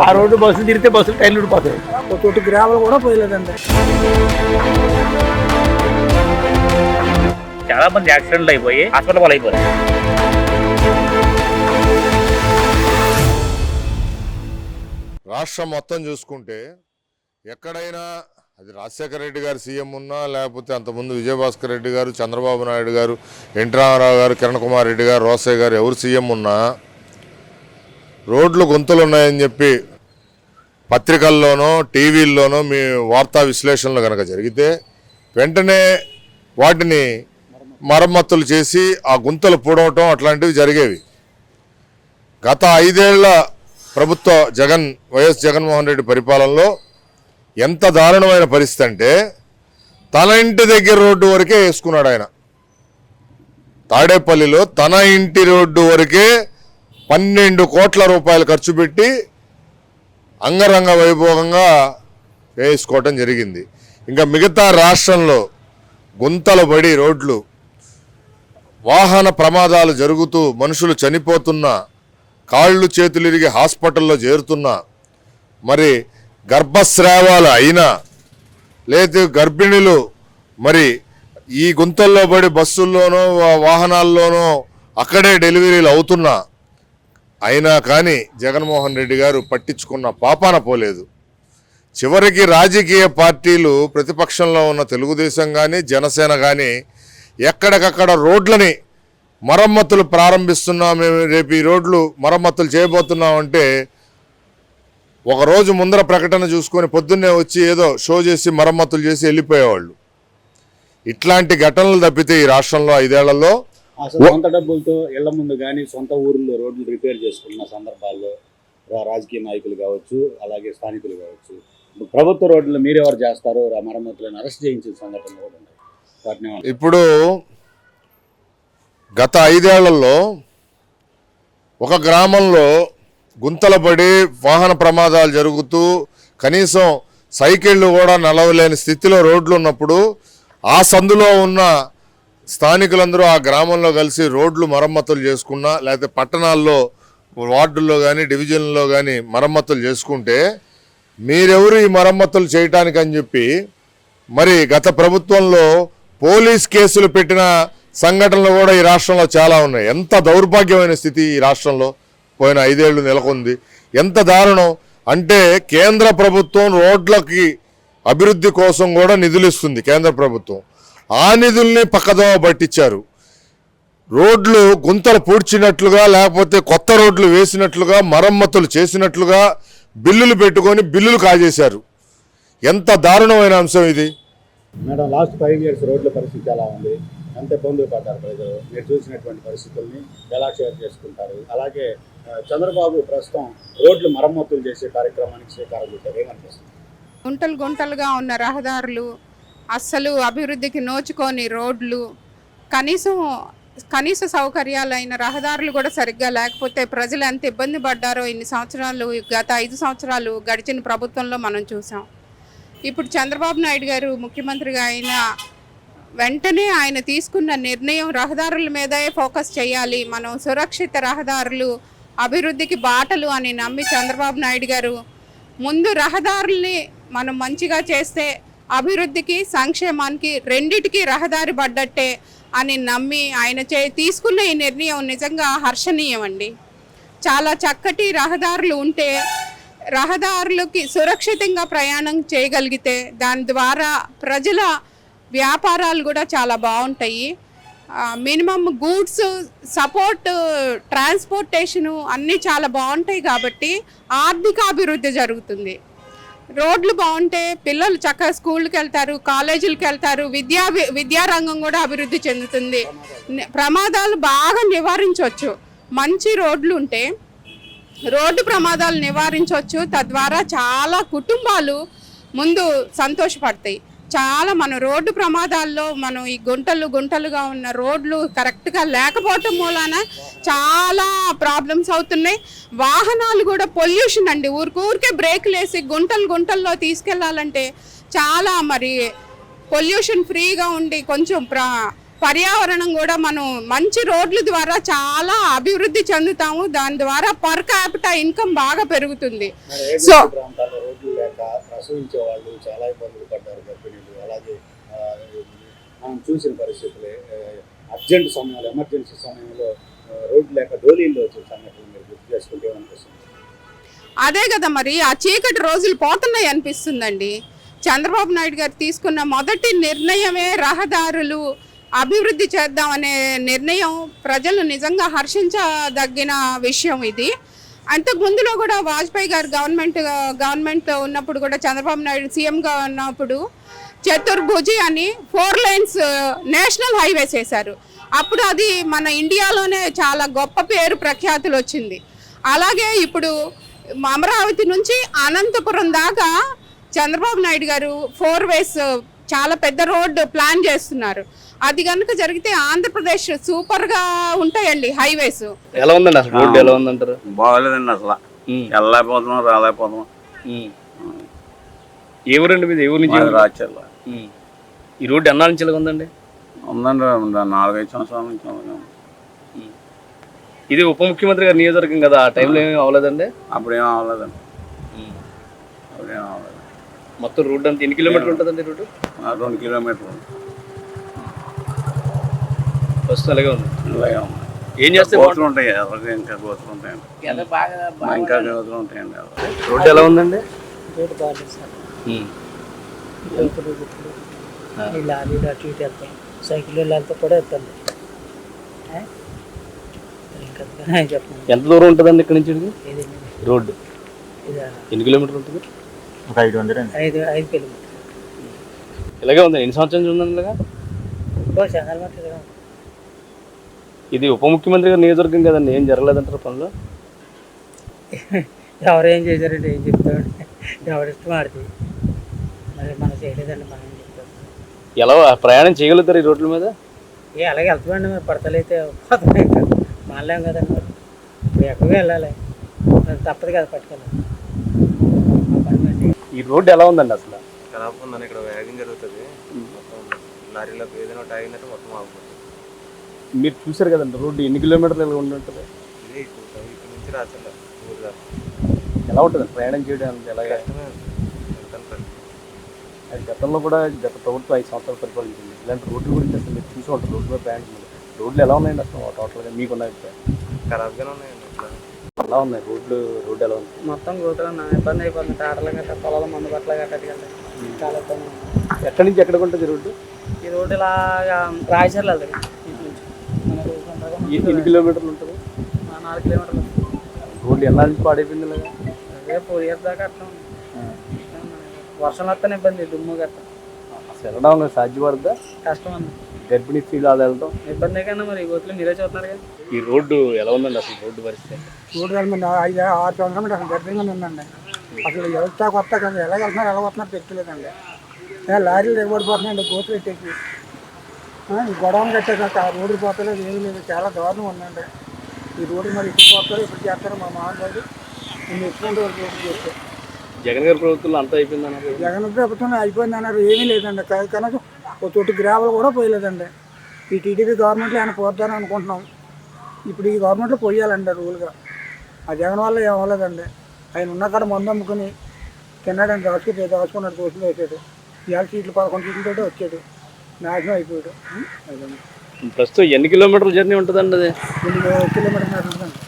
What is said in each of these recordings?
ఆ రోడ్డు బస్సులు తిరిగితే బస్సులు టైర్లు ఊడిపోతాయి. ఒక తోటి గ్రామాలు కూడా పోయలేదండి. చాలా మంది యాక్సిడెంట్లు అయిపోయి హాస్పిటల్ వాళ్ళు అయిపోయారు రాష్ట్రం మొత్తం చూసుకుంటే ఎక్కడైనా అది రాజశేఖర రెడ్డి గారు సీఎం ఉన్నా లేకపోతే అంతకుముందు విజయభాస్కర్ రెడ్డి గారు చంద్రబాబు నాయుడు గారు ఎన్టీ రామారావు గారు కిరణ్ కుమార్ రెడ్డి గారు రోసయ్య గారు ఎవరు సీఎం ఉన్నా రోడ్లు గుంతలు ఉన్నాయని చెప్పి పత్రికల్లోనో టీవీల్లోనో మీ వార్తా విశ్లేషణలు కనుక జరిగితే వెంటనే వాటిని మరమ్మతులు చేసి ఆ గుంతలు పూడవటం అట్లాంటివి జరిగేవి. గత ఐదేళ్ళ ప్రభుత్వ జగన్ వైఎస్ జగన్మోహన్ రెడ్డి పరిపాలనలో ఎంత దారుణమైన పరిస్థితి అంటే తన ఇంటి దగ్గర రోడ్డు వరకే వేసుకున్నాడు ఆయన. తాడేపల్లిలో తన ఇంటి రోడ్డు వరకే పన్నెండు కోట్ల రూపాయలు ఖర్చు పెట్టి అంగరంగ వైభోగంగా వేసుకోవటం జరిగింది. ఇంకా మిగతా రాష్ట్రంలో గుంతలు పడి రోడ్లు వాహన ప్రమాదాలు జరుగుతూ మనుషులు చనిపోతున్నా కాళ్ళు చేతులు ఇరిగి హాస్పిటల్లో చేరుతున్నా మరి గర్భస్రావాలు అయినా లేదు గర్భిణులు మరి ఈ గుంతల్లో పడి బస్సుల్లోనో వాహనాల్లోనో అక్కడే డెలివరీలు అవుతున్నా అయినా కానీ జగన్మోహన్ రెడ్డి గారు పట్టించుకున్న పాపాన పోలేదు. చివరికి రాజకీయ పార్టీలు ప్రతిపక్షంలో ఉన్న తెలుగుదేశం కానీ జనసేన కానీ ఎక్కడికక్కడ రోడ్లని మరమ్మతులు ప్రారంభిస్తున్నాం మేము రేపు ఈ రోడ్లు మరమ్మతులు చేయబోతున్నామంటే ఒకరోజు ముందర ప్రకటన చూసుకొని పొద్దున్నే వచ్చి ఏదో షో చేసి మరమ్మతులు చేసి వెళ్ళిపోయేవాళ్ళు. ఇట్లాంటి ఘటనలు తప్పితే ఈ రాష్ట్రంలో ఐదేళ్ళలో సొంత డబ్బులతో ఇళ్ళ ముందు కానీ సొంత ఊర్లో రోడ్లు రిపేర్ చేసుకున్న సందర్భాల్లో రా- రాజకీయ నాయకులు కావచ్చు అలాగే స్థానికులు కావచ్చు ప్రభుత్వ రోడ్లు మీరెవరు చేస్తారో మరమ్మతులను అరెస్ట్ చేయించిన సంఘటనలు కూడా వాటిని? ఇప్పుడు గత ఐదేళ్ళలో ఒక గ్రామంలో గుంతలు పడి వాహన ప్రమాదాలు జరుగుతూ కనీసం సైకిళ్ళు కూడా నడవలేని స్థితిలో రోడ్లు ఉన్నప్పుడు ఆ సందులో ఉన్న స్థానికులందరూ ఆ గ్రామంలో కలిసి రోడ్లు మరమ్మతులు చేసుకున్నా లేకపోతే పట్టణాల్లో వార్డుల్లో కానీ డివిజన్లో కానీ మరమ్మతులు చేసుకుంటే మీరెవరు ఈ మరమ్మతులు చేయటానికి అని చెప్పి మరి గత ప్రభుత్వంలో పోలీస్ కేసులు పెట్టిన సంఘటనలు కూడా ఈ రాష్ట్రంలో చాలా ఉన్నాయి. ఎంత దౌర్భాగ్యమైన స్థితి ఈ రాష్ట్రంలో పోయిన ఐదేళ్ళు నెలకొంది. ఎంత దారుణం అంటే కేంద్ర ప్రభుత్వం రోడ్లకి అభివృద్ధి కోసం కూడా నిధులు ఇస్తుంది కేంద్ర ప్రభుత్వం. ఆ నిధుల్ని పక్కదోవ పట్టించారు. రోడ్లు గుంతలు పూడ్చినట్లుగా లేకపోతే కొత్త రోడ్లు వేసినట్లుగా మరమ్మతులు చేసినట్లుగా బిల్లులు పెట్టుకొని బిల్లులు కాజేశారు. ఎంత దారుణమైన అంశం ఇది? మేడం లాస్ట్ ఫైవ్ ఇయర్స్ రోడ్ల పరిస్థితి ఎలా ఉంది? ఎంత ఇబ్బందులు పడ్డారు ప్రజలు. మీరు చూసినటువంటి పరిస్థితుల్ని ఎలా షేర్ చేసుకుంటారు? అలాగే చంద్రబాబు ప్రస్తుతం రోడ్లు మరమ్మతులు చేసే కార్యక్రమానికి శ్రీకారం చుట్టారు. ఏమనిపిస్తుంది? గుంటలు గుంటలుగా ఉన్న రహదారులు అస్సలు అభివృద్ధికి నోచుకొని రోడ్లు కనీసం కనీస సౌకర్యాలైన రహదారులు కూడా సరిగ్గా లేకపోతే ప్రజలు ఎంత ఇబ్బంది పడ్డారో ఇన్ని సంవత్సరాలు గత ఐదు సంవత్సరాలు గడిచిన ప్రభుత్వంలో మనం చూసాం. ఇప్పుడు చంద్రబాబు నాయుడు గారు ముఖ్యమంత్రిగా అయిన వెంటనే ఆయన తీసుకున్న నిర్ణయం రహదారుల మీదే ఫోకస్ చేయాలి మనం సురక్షిత రహదారులు అభివృద్ధికి బాటలు అని నమ్మి చంద్రబాబు నాయుడు గారు ముందు రహదారుల్ని మనం మంచిగా చేస్తే అభివృద్ధికి సంక్షేమానికి రెండిటికి రహదారి పడ్డట్టే అని నమ్మి ఆయన చే తీసుకున్న ఈ నిర్ణయం నిజంగా హర్షణీయం అండి చాలా చక్కటి రహదారులు ఉంటే రహదారులకి సురక్షితంగా ప్రయాణం చేయగలిగితే దాని ద్వారా ప్రజల వ్యాపారాలు కూడా చాలా బాగుంటాయి. మినిమం గూడ్స్ సపోర్ట్ ట్రాన్స్పోర్టేషను అన్నీ చాలా బాగుంటాయి కాబట్టి ఆర్థిక అభివృద్ధి జరుగుతుంది. రోడ్లు బాగుంటే పిల్లలు చక్కగా స్కూల్కి వెళ్తారు కాలేజీలకు వెళ్తారు విద్యా విద్యారంగం కూడా అభివృద్ధి చెందుతుంది. ప్రమాదాలు బాగా నివారించవచ్చు. మంచి రోడ్లు ఉంటే రోడ్డు ప్రమాదాలు నివారించవచ్చు. తద్వారా చాలా కుటుంబాలు ముందు సంతోషపడతాయి. చాలా మన రోడ్డు ప్రమాదాల్లో మనం ఈ గుంటలు గుంటలుగా ఉన్న రోడ్లు కరెక్ట్గా లేకపోవటం మూలాన చాలా ప్రాబ్లమ్స్ అవుతున్నాయి. వాహనాలు కూడా పొల్యూషన్ అండి. ఊరికూరికే బ్రేక్లు వేసి గుంటలు గుంటల్లో తీసుకెళ్ళాలంటే చాలా మరి పొల్యూషన్ ఫ్రీగా ఉండి కొంచెం ప్ర పర్యావరణం కూడా మనం మంచి రోడ్ల ద్వారా చాలా అభివృద్ధి చెందుతాము. దాని ద్వారా పర్ క్యాపిటల్ ఇన్కమ్ బాగా పెరుగుతుంది. సో ప్రసవించే వాళ్ళు చాలా ఇబ్బందులు పడ్డారు గర్భిణీలు. అలాగే మనం చూసిన పరిస్థితులే అర్జెంట్ సమయంలో ఎమర్జెన్సీ సమయంలో రోడ్డు లేక డోలీల్లో వచ్చిన సంఘటన మీరు గుర్తు చేసుకుంటే అనిపిస్తుంది అదే కదా మరి ఆ చీకటి రోజులు పోతున్నాయి అనిపిస్తుందండి. చంద్రబాబు నాయుడు గారు తీసుకున్న మొదటి నిర్ణయమే రహదారులు అభివృద్ధి చేద్దామనే నిర్ణయం ప్రజలు నిజంగా హర్షించదగిన విషయం ఇది. అంతకు ముందులో కూడా వాజ్పేయి గారు గవర్నమెంట్ గవర్నమెంట్ ఉన్నప్పుడు కూడా చంద్రబాబు నాయుడు సీఎంగా ఉన్నప్పుడు చతుర్భుజి అని ఫోర్ లైన్స్ నేషనల్ హైవేస్ వేశారు అప్పుడు అది మన ఇండియాలోనే చాలా గొప్ప పేరు ప్రఖ్యాతులు వచ్చింది. అలాగే ఇప్పుడు అమరావతి నుంచి అనంతపురం దాకా చంద్రబాబు నాయుడు గారు ఫోర్ వేస్ చాలా పెద్ద రోడ్డు ప్లాన్ చేస్తున్నారు. అది కనుక జరిగితే ఆంధ్రప్రదేశ్ సూపర్గా ఉంటాయండి హైవేస్ ఎలా ఉందండి అసలు రోడ్డు ఎలా ఉందంటారు? బాగోలేదండి అసలు. వెళ్ళలేకపోతున్నాం రాలేకపోతున్నాం. ఏ ఊరండి మీది? ఏ ఊరు నుంచి? రాచర్ల. ఈ రోడ్డు ఎన్నాళ్ళ నుంచి ఉందండి? ఉందండి ఉందా- నాలుగైదు సంవత్సరాల నుంచి. ఇది ఉప ముఖ్యమంత్రి గారి నియోజకవర్గం కదా ఆ టైంలో ఏమీ అవ్వలేదండి? అప్పుడేం అవ్వలేదండి. అప్పుడేం అవ్వలేదు మొత్తం రోడ్డు అంతా ఎన్ని కిలోమీటర్లు ఉంటుందండి రోడ్డు ఆ రెండు కిలోమీటర్లు ఫస్ట్ అలాగే ఉంది. ఇలాగే ఉంది. ఏం చేస్తే గోతులు ఉంటాయి ఎవరికి ఇంకా గోతులు ఉంటాయండి. ఇంకా గోతులు ఉంటాయండి. రోడ్డు ఎలా ఉందండి? రోడ్డు బాగాలేదు సార్. ఈ లారీలు అటు ఇటు వెళ్తాయి. సైకిల్ వెళ్తే కూడా చెప్పండి. ఎంత దూరం ఉంటుందండి ఇక్కడ నుంచి? రోడ్డు. ఎన్ని కిలోమీటర్లు ఉంటుంది? ఐదు ఐదు కిలోమీటర్లు ఇలాగే ఉంది. ఎన్ని సంవత్సరాల నుంచి ఉందండి ఇలాగా? ఇది ఉప ముఖ్యమంత్రి గారి నియోజకవర్గం కదండి. ఏం జరగలేదంటారు పనులు? ఎవరు ఏం చేశారంటే ఏం చెప్తాడు ఎవరిష్టం ఆడితే మరి మనం చేయలేదండి మనం ఏం చెప్తాం. ఎలా ప్రయాణం చేయగలుగుతారు ఈ రోడ్ల మీద? ఏ అలాగే వెళ్తామండి మరి. పడతలైతే పోతామే కదా మానలేం కదండి మరి. ఇప్పుడు ఎక్కడికి వెళ్ళాలి? తప్పదు కదా పట్టుకెళ్ళాలి. ఈ రోడ్డు ఎలా ఉందండి అసలు? ఖరాబ్ ఉందని ఇక్కడ వేగం జరుగుతుంది. మొత్తం లారీలకు ఏదైనా ఒకటి ఆగినట్టు మొత్తం ఆగిపోతుంది. మీరు చూసారు కదండి రోడ్డు ఎన్ని కిలోమీటర్లు ఇలా ఉండి ఉంటుంది ఇదే ఇక్కడ ఇక్కడ నుంచి ఊరు దాకా ఎలా ఉంటుంది? ప్రయాణం చేయడానికి ఎలా? కష్టమే అది గతంలో కూడా గత ప్రభుత్వం ఐదు సంవత్సరాలు పరిపాలించింది. ఇలాంటి రోడ్ల గురించి అసలు మీరు చూసి ఉంటారు రోడ్డు మీద ప్రయాణం. రోడ్లు ఎలా ఉన్నాయండి అసలు? టోటల్గా మీకున్న అభిప్రాయం ఖరాబ్గానే ఉన్నాయండి ఇట్లా. ఎలా ఉన్నాయి? రోడ్లు రోడ్డు ఎలా ఉంది? మొత్తం కూతురు ఇబ్బంది అయిపోతుంది. టాటర్లు గట్ట పొలాలు మందు బట్టలు గట్టడికెళ్తాయి చాలా ఇబ్బంది. ఎక్కడి నుంచి ఎక్కడికి ఉంటుంది రోడ్డు? ఈ రోడ్డు ఇలాగా రాయచర్లు ఎ- ఎన్ని కిలోమీటర్లు ఉంటుంది? నాలుగు కిలోమీటర్లు ఎన్నాళ్ళ నుంచి పాడైపోయింది ఇలాగా అదే ఫోర్ ఇయర్స్ దాకా అట్లా ఉంది. వర్షం వస్తేనే ఇబ్బంది దుమ్ము గట్ట అసలు వెళ్ళడం సాధ్యపడద్దా? కష్టం ఉంది గర్భిణీ స్త్రీలు అలా వెళ్తాం. ఇబ్బంది కన్నా మరి ఈ గోతులు మీరే చూస్తున్నారు కదా. ఈ రోడ్డు ఎలా ఉందండి అసలు రోడ్డు పరిస్థితి? రోడ్డు ఐదు ఆరు సంవత్సరాలు అసలు గర్భంగా ఉందండి. అసలు వెళ్తా కొత్త కదా ఎలా వెళ్తున్నారు ఎలా వస్తున్నారు తెలియలేదండి ఏ లారీలు దిగబడిపోతున్నాయండి గోతులు పెట్టేసి గొడవలు కట్టాక ఆ రోడ్డు పోతలేదు ఏమీ లేదు చాలా దారుణం ఉందండి. ఈ రోడ్డు మరి ఇప్పుడు పోతారో ఇప్పుడు చేస్తారో మా మామగారు నేను ఎటువంటి వరకు రోడ్డు చేస్తే. జగన్ గారి ప్రభుత్వంలో అంతా అయిపోయింది అన్నారు జగన్ ప్రభుత్వం అయిపోయింది అన్నారు ఏమీ లేదండి. క- కనుక ఒక చోటు గ్రావెల్ కూడా పోయలేదండి. ఈ టీడీపీ గవర్నమెంట్లో ఆయన పోతారని అనుకుంటున్నాం. ఇప్పుడు ఈ గవర్నమెంట్లో పోయాలండి రూల్గా. ఆ జగన్ వల్ల ఏం అవ్వలేదండి. ఆయన ఉన్న కాడ మందు అమ్ముకుని తిన్నాడని దాచుకుంటే దాచుకున్నాడు దోషులు వేసాడు. ఇవాళ సీట్లు పదకొండు సీట్లతో వచ్చాడు. నాశనం అయిపోయాడు. ప్రస్తుతం ఎన్ని కిలోమీటర్ల జర్నీ ఉంటుందండి అది? ఎన్ని కిలోమీటర్న్నర ఉంటుందండి.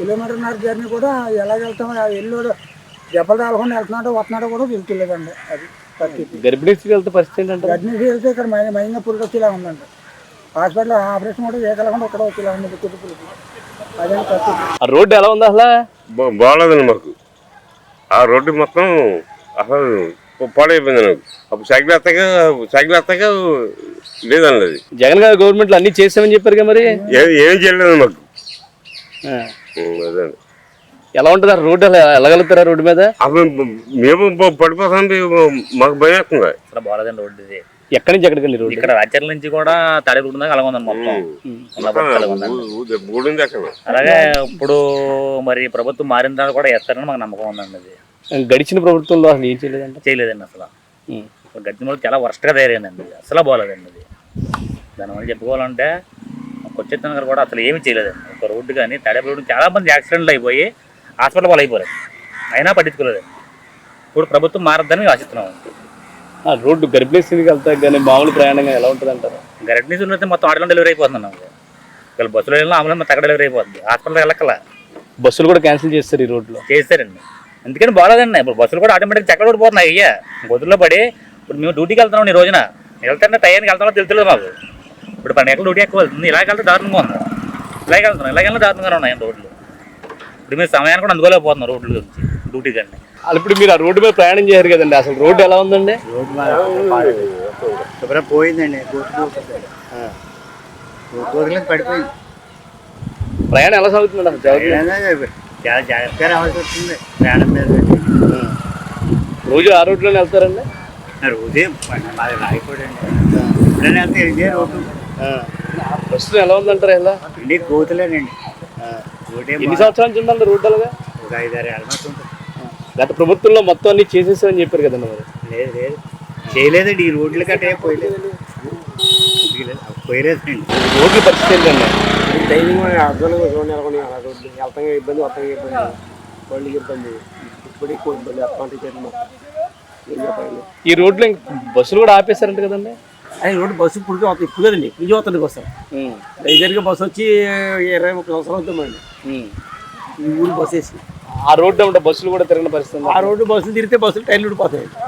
కిలోమీటర్న్నర జర్నీ కూడా ఎలా వెళ్తామో ఎల్లు దెబ్బలు తాగకుండా వెళ్తున్నాడో వస్తున్నాడో కూడా తెలియలేదండి అది. పరిస్థితి. గర్భిణీ స్త్రీలు వెళ్తే పరిస్థితి ఏంటంటే గర్భిణీ వెళ్తే ఇక్కడ మైన మైంగా పురుగు వచ్చేలా ఉందండి హాస్పిటల్ ఆపరేషన్ కూడా కలగకుండా ఇక్కడ వచ్చేలా ఉంది పురుగు అదే ఆ రోడ్డు ఎలా ఉంది అసలు? బాగాలేదండి మాకు. ఆ రోడ్డు మొత్తం అసలు పాడైపోయింది నాకు. అప్పుడు సైకిల్ ఎత్తగా సైకిల్ ఎత్తగా లేదండి అది. జగన్ గారి గవర్నమెంట్లో అన్ని చేసామని చెప్పారు కదా మరి? ఏ- ఏం చేయలేదు మాకు. ఆ. ఎలా ఉంటుంది రోడ్డు అలా వెళ్ళగలుగుతారా రోడ్డు మీద? మేము పడిపోతాం మాకు భయం వేస్తుంది. అసలు బాగాలేదండి రోడ్డు ఇది. ఎక్కడి నుంచి ఎక్కడికి వెళ్ళి రోడ్డు ఇక్కడ రాచర్ల నుంచి కూడా తాడే రోడ్డు దాకా అలాగే ఉందండి మొత్తం అలాగే ఇప్పుడు మరి ప్రభుత్వం మారిన తర్వాత కూడా వేస్తారని మాకు నమ్మకం ఉందండి అది. గడిచిన ప్రభుత్వంలో అసలు ఏం చేయలేదంట చేయలేదండి అసలు. ఉం. గడ్డి చాలా వర్స్ట్గా తయారైందండి. అసలు బాగాలేదండి అది. దానివల్ల చెప్పుకోవాలంటే కొచ్చెత్తన గారు కూడా అసలు ఏమీ చేయలేదు ఒక రోడ్డు కానీ తడప రోడ్డు చాలా మంది యాక్సిడెంట్లు అయిపోయి హాస్పిటల్ వాళ్ళు అయిపోలేదు అయినా పట్టించుకోలేదు. ఇప్పుడు ప్రభుత్వం మారద్దని మేము ఆశిస్తున్నాం. రోడ్డు గర్భిణీ స్థితికి వెళ్తాయి కానీ మామూలు ప్రయాణంగా ఎలా ఉంటుంది అంటారు నుంచి ఉన్నది మొత్తం ఆటలో డెలివరీ అయిపోతున్నాం. వీళ్ళు బస్సులో వెళ్ళినా ఆమెలో తగ్గ డెలివరీ అయిపోతుంది హాస్పిటల్ వెళ్ళకలా బస్సులు కూడా క్యాన్సిల్ చేస్తారు ఈ రోడ్లో చేస్తారండి. అందుకని బాగాలేదండి. ఇప్పుడు బస్సులు కూడా ఆటోమేటిక్ చక్కడ కూడా పోతున్నాయి అయ్యా. గొద్దుల్లో పడి ఇప్పుడు మేము డ్యూటీకి వెళ్తున్నాం ఈ రోజున. వెళ్తానే టైంకి వెళ్తామో తెలుస్తుంది మాకు. ఇప్పుడు పన్నెండు ఎక్కడ డ్యూటీ ఎక్కువ వెళ్తుంది. ఇలాగ వెళ్తే దారుణంగా ఉంది. ఇలాగ వెళ్తున్నాం. ఇలాగ వెళ్ళినా దారుణంగా ఉన్నాయి రోడ్లు. ఇప్పుడు మేము సమయాన్ని కూడా అందుకోలేకపోతున్నాం రోడ్ల గురించి డ్యూటీ అలా ఇప్పుడు మీరు ఆ రోడ్డు మీద ప్రయాణం చేయరు కదండి అసలు రోడ్డు ఎలా ఉందండి? శుభ్రం పోయిందండి పడిపోయింది. ప్రయాణం ఎలా సాగుతుంది అసలు జాగ్రత్తగా? చాలా జాగ్రత్తగా రావాల్సి వస్తుంది ప్రయాణం మీద రోజు ఆ రోడ్లోనే వెళ్తారండి? రోజే మాది రాయకూడండి ఎప్పుడైనా వెళ్తే ఇదే రోడ్డు. ప్రస్తుతం ఎలా ఉందంటారు ఎలా ఇండి గోతులేనండి రోడ్డే ఎన్ని సంవత్సరాల నుంచి ఉందండి రోడ్డు అలాగా? ఒక ఐదారు ఏళ్ళ మాత్రం ఉంటుంది. గత ప్రభుత్వంలో మొత్తం అన్ని చేసేసారని చెప్పారు కదండి మరి. లేదు లేదు. చేయలేదండి ఈ రోడ్లు కట్టే పోయలేదు. పోయలేదండి. రోడ్ల పరిస్థితి ఏంటండి? ధైర్యంగా అర్థంగా చూడండి నెలకొని అలా రోడ్లు వెళ్తాం ఇబ్బంది వస్తాం ఇబ్బంది. వాళ్ళకి ఇబ్బంది ఇప్పుడు ఎక్కువ ఇబ్బంది అట్లాంటి ఈ రోడ్లో ఇంక బస్సులు కూడా ఆపేశారంట కదండి? అది రోడ్డు బస్సు ఇప్పుడు వస్తుంది ఇప్పుడు కదండి ఇప్పుడు బస్సు. దగ్గరగా బస్సు వచ్చి ఇరవై ముప్పై సంవత్సరాలు అవుతుందండి ఈ ఊరు బస్సు వేసి. ఆ రోడ్డు అంటే బస్సులు కూడా తిరగని పరిస్థితి? ఆ రోడ్డు బస్సులు తిరిగితే బస్సులు టైర్లు ఊడిపోతాయి.